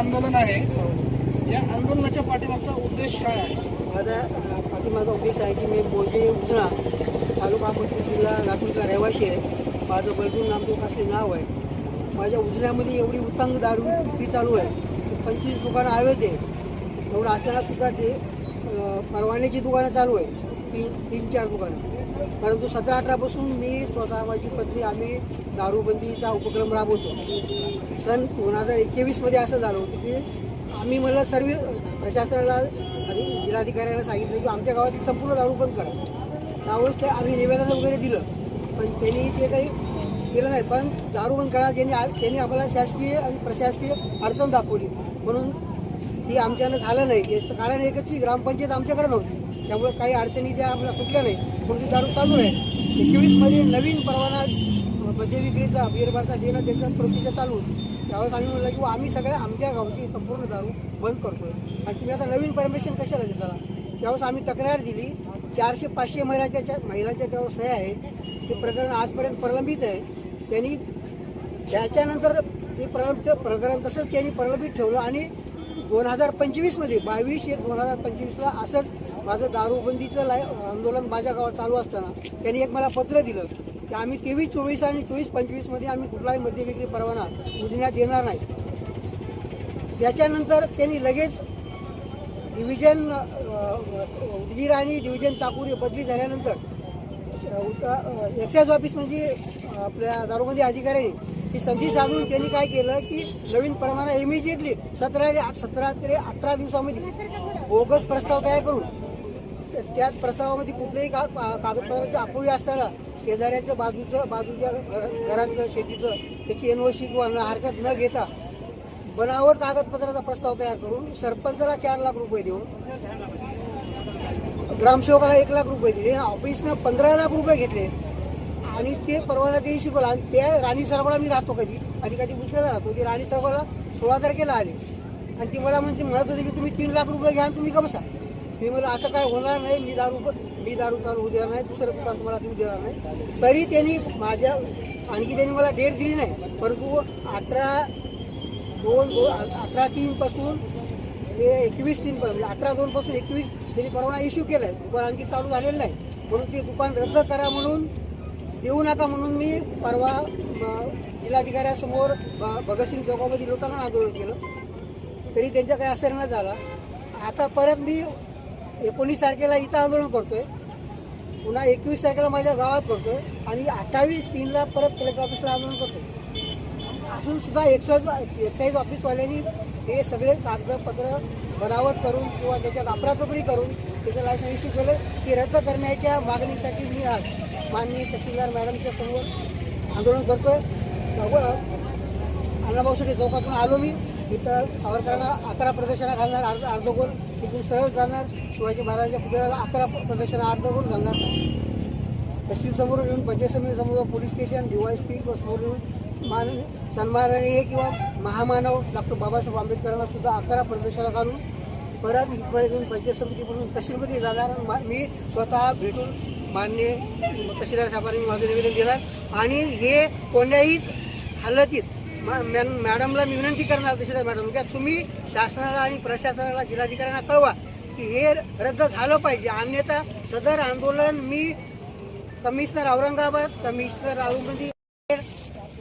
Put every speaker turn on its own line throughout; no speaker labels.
आंदोलन आहे. या आंदोलनाच्या पाठीमागचा उद्देश काय आहे?
माझा पाठीमागचा उद्देश आहे की मी बोजे उजळा तालुका पश्चिम जिल्हा लातूरचा रहिवासी आहे. माझं बैजून नामदेव असे नाव आहे. माझ्या उजळ्यामध्ये एवढी उत्तंग दारू विक्री चालू आहे. पंचवीस दुकानं अवैध आहे एवढं असताना सुद्धा ते परवान्याची दुकानं चालू आहे. तीन तीन चार दुकानं. परंतु सतरा अठरापासून मी स्वतः माझी पत्नी आम्ही दारूबंदीचा उपक्रम राबवतो. सन दोन हजार एकवीसमध्ये असं झालं होतं की आम्ही मला सर्व प्रशासनाला आणि जिल्हाधिकाऱ्यांना सांगितलं की आमच्या गावात संपूर्ण दारू बंद करा. त्यावेळेस ते आम्ही निवेदन वगैरे दिलं. पण त्यांनी ते काही केलं नाही. पण दारू बंद करा ज्यांनी त्यांनी आम्हाला शासकीय आणि प्रशासकीय अडचण दाखवली. म्हणून ती आमच्यानं झालं नाही. याचं कारण एकच की ग्रामपंचायत आमच्याकडे नव्हती. त्यामुळे काही अडचणी ज्या आपल्या सुटल्या नाही म्हणून ती दारू चालू आहे. एकवीसमध्ये नवीन परवाना मद्य विक्रीचा बिअर देणं त्याचं प्रोसिजर चालू त्यावेळेस आम्ही म्हणलं की आम्ही सगळ्या आमच्या गावची संपूर्ण दारू बंद करतो आहे आणि तुम्ही आता नवीन परमिशन कशाला देताला त्यावेळेस आम्ही तक्रार दिली चारशे पाचशे महिलांच्या महिलांच्या त्यावर सह्या आहे ते प्रकरण आजपर्यंत प्रलंबित आहे. त्यांनी त्याच्यानंतर ते प्रलंबित प्रकरण तसंच त्यांनी प्रलंबित ठेवलं आणि दोन हजार पंचवीसमध्ये बावीस एक दोन हजार पंचवीसला असंच माझं दारूबंदीचं लाय आंदोलन माझ्या गावात चालू असताना त्यांनी एक मला पत्र दिलं की आम्ही तेवीस चोवीस आणि चोवीस पंचवीसमध्ये आम्ही कुठलाही मद्यविक्री परवाना उजण्यात येणार नाही. त्याच्यानंतर त्यांनी लगेच डिव्हिजन उदगीर आणि डिव्हिजन चाकूर हे बदली झाल्यानंतर एक्साईज ऑफिस म्हणजे आपल्या दारूबंदी अधिकाऱ्यांनी ही संधी साधून त्यांनी काय केलं की नवीन परवाना इमिजिएटली सतरा सतरा ते अठरा दिवसामध्ये बोगस प्रस्ताव तयार करून त्याच प्रस्तावामध्ये कुठलेही का का- कागदपत्राचे अपुरी असताना शेजाऱ्याचं बाजूचं बाजूच्या घर- शेतीचं त्याची एनओसी किंवा हरकत न घेता बनावट कागदपत्राचा प्रस्ताव तयार करून सरपंचाला चार लाख रुपये देऊन ग्रामसेवकाला एक लाख रुपये दिले ऑफिसनं पंधरा लाख रुपये घेतले. आणि ते परवाना ते शिकवलं आणि त्या राणी सरोवराला मी राहतो कधी. आणि कधी उद्याला राहतो. ती राणी सरोवराला सोळा तारखेला आली. आणि ती मला म्हणते म्हणत होती की तुम्ही तीन लाख रुपये घ्या आणि तुम्ही का मी म्हणलं असं काय होणार नाही मी दारू मी दारू चालू होऊ देणार नाही दुसरं दुकान तुम्हाला देऊ देणार नाही. तरी त्यांनी माझ्या आणखी त्यांनी मला डेट दिली नाही परंतु अठरा दोन दोन अठरा तीनपासून ते एकवीस तीन म्हणजे पासून अठरा दोनपासून एकवीस त्यांनी परवाना इश्यू केला आहे दुकान आणखी चालू झालेलं नाही. म्हणून ते दुकान रद्द करा म्हणून देऊ नका म्हणून मी परवा जिल्हाधिकाऱ्यासमोर भ- भगतसिंग चौकामध्ये लोकांना आंदोलन केलं. तरी त्यांच्या काही असर न झाला. आता परत मी एकोणीस तारखेला इथं आंदोलन करतोय. पुन्हा एकवीस तारखेला माझ्या गावात करतोय. आणि अठ्ठावीस तीनला परत कलेक्टर ऑफिसला आंदोलन करतोय. अजून सुद्धा एक्साईज एक्साईज ऑफिसवाल्यांनी हे सगळे कागदपत्र बनावट करून किंवा त्याच्यात अफरातफरी करून त्याचं लायसन्स इश्यू केलं. ते रद्द करण्याच्या मागणीसाठी मी आज माननीय तहसीलदार मॅडमच्या समोर आंदोलन करतोय. अण्णाभाऊ शेट्टी चौकातून आलो मी. इथं सावरकरांना अकरा प्रदर्शना घालणार अर्ध अर्धगोल तिथून सरळ जाणार. शिवाजी महाराजांच्या पुतळ्याला अकरा प्रदर्शना अर्धगोल घालणार. तहसीलसमोर येऊन पंचायत समोर पोलीस स्टेशन डीवायएसपी समोर येऊन मान सन्माननीय किंवा महामानव डॉक्टर बाबासाहेब आंबेडकरांना सुद्धा अकरा प्रदर्शना घालून परत इथपर्यंत येऊन पंचायत समितीपासून तहसीलमध्ये जाणार. आणि मा- मी स्वतः भेटून मान्य तहसीलदार साहेबांनी माझं निवेदन देणार. आणि हे कोणत्याही हालतीत मॅडमला मी विनंती करणार तहसीलदार मॅडम की तुम्ही शासनाला आणि प्रशासनाला जिल्हाधिकाऱ्यांना कळवा की हे रद्द झालं पाहिजे. अन्यथा सदर आंदोलन मी कमिशनर औरंगाबाद कमिशनर राहुलमंदी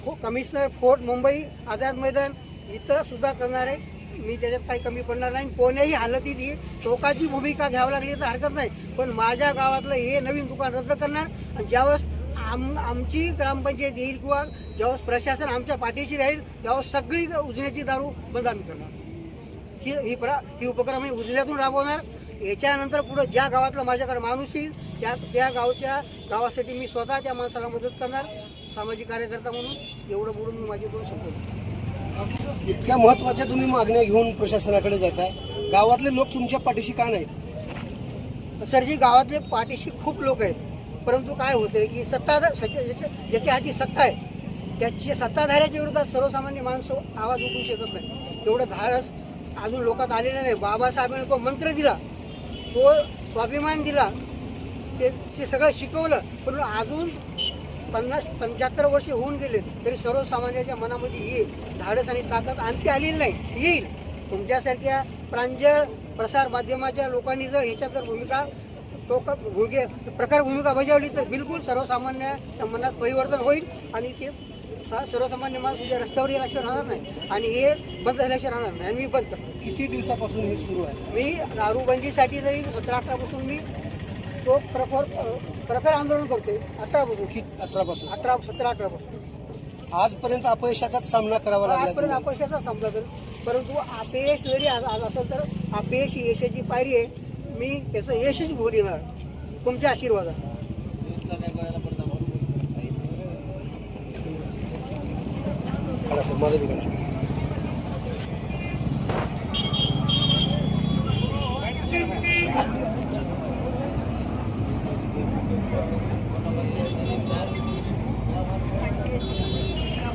हो, कमिशनर फोर्ट मुंबई आझाद मैदान इथं सुद्धा करणार आहे. मी त्याच्यात काही कमी पडणार नाही. कोण्याही हालतीत ही टोकाची भूमिका घ्यावी लागली तर हरकत नाही. पण माझ्या गावातलं हे नवीन दुकान रद्द करणार आणि ज्यावेळेस आम आमची ग्रामपंचायत येईल किंवा ज्यावेळेस प्रशासन आमच्या पाठीशी राहील त्यावेळेस सगळी उजण्याची दारू बंद आम्ही करणार. ही ही प्रा ही उपक्रम मी उजल्यातून राबवणार. याच्यानंतर पुढे ज्या गावातला माझ्याकडे माणूस येईल त्या त्या गावच्या गावासाठी मी स्वतः त्या माणसाला मदत करणार सामाजिक कार्यकर्ता म्हणून. एवढं बोलून मी माझे दोन शब्द
इतक्या महत्त्वाच्या तुम्ही मागण्या घेऊन प्रशासनाकडे जाताय. गावातले लोक तुमच्या पाठीशी का नाहीत?
सरजी गावातले पाठीशी खूप लोक आहेत. परंतु काय होते की सत्ता ज्याच्या हाती सत्ता आहे त्याची सत्ताधाऱ्याच्या विरोधात सर्वसामान्य माणसं आवाज उठवू शकत नाही एवढं धाडस अजून लोकात आलेलं नाही. बाबासाहेबांनी तो मंत्र दिला तो स्वाभिमान दिला ते ते सगळं शिकवलं पण अजून पन्नास पंच्याहत्तर वर्षे होऊन गेले तरी सर्वसामान्याच्या मनामध्ये ही धाडस आणि ताकद आणखी आलेली नाही. येईल. तुमच्यासारख्या प्रांजळ प्रसार माध्यमाच्या लोकांनी जर ह्याच्यात जर भूमिका टोक भूगे प्रकार भूमिका बजावली तर बिलकुल सर्वसामान्य मनात परिवर्तन होईल आणि ते सर्वसामान्य माणूस उद्या रस्त्यावर येण्याशिवाय राहणार नाही. आणि हे बंद झाल्याशिवाय राहणार नाही. आणि मी बंद
किती दिवसापासून हे सुरू आहे?
मी दारूबंदीसाठी जरी सतरा अठरापासून मी तो प्रखर प्रखर आंदोलन करतोय. अठरापासून.
किती अठरापासून?
अठरा सतरा अठरापासून.
आजपर्यंत अपयशाचाच सामना करावा
आजपर्यंत
लागला
अपयशाचा समजा तर परंतु अपयश जरी आज आज असेल तर अपयश यशाची पायरी आहे. मी त्याचं यशच घेऊन येणार. तुमच्या आशीर्वादात
मला सर माझं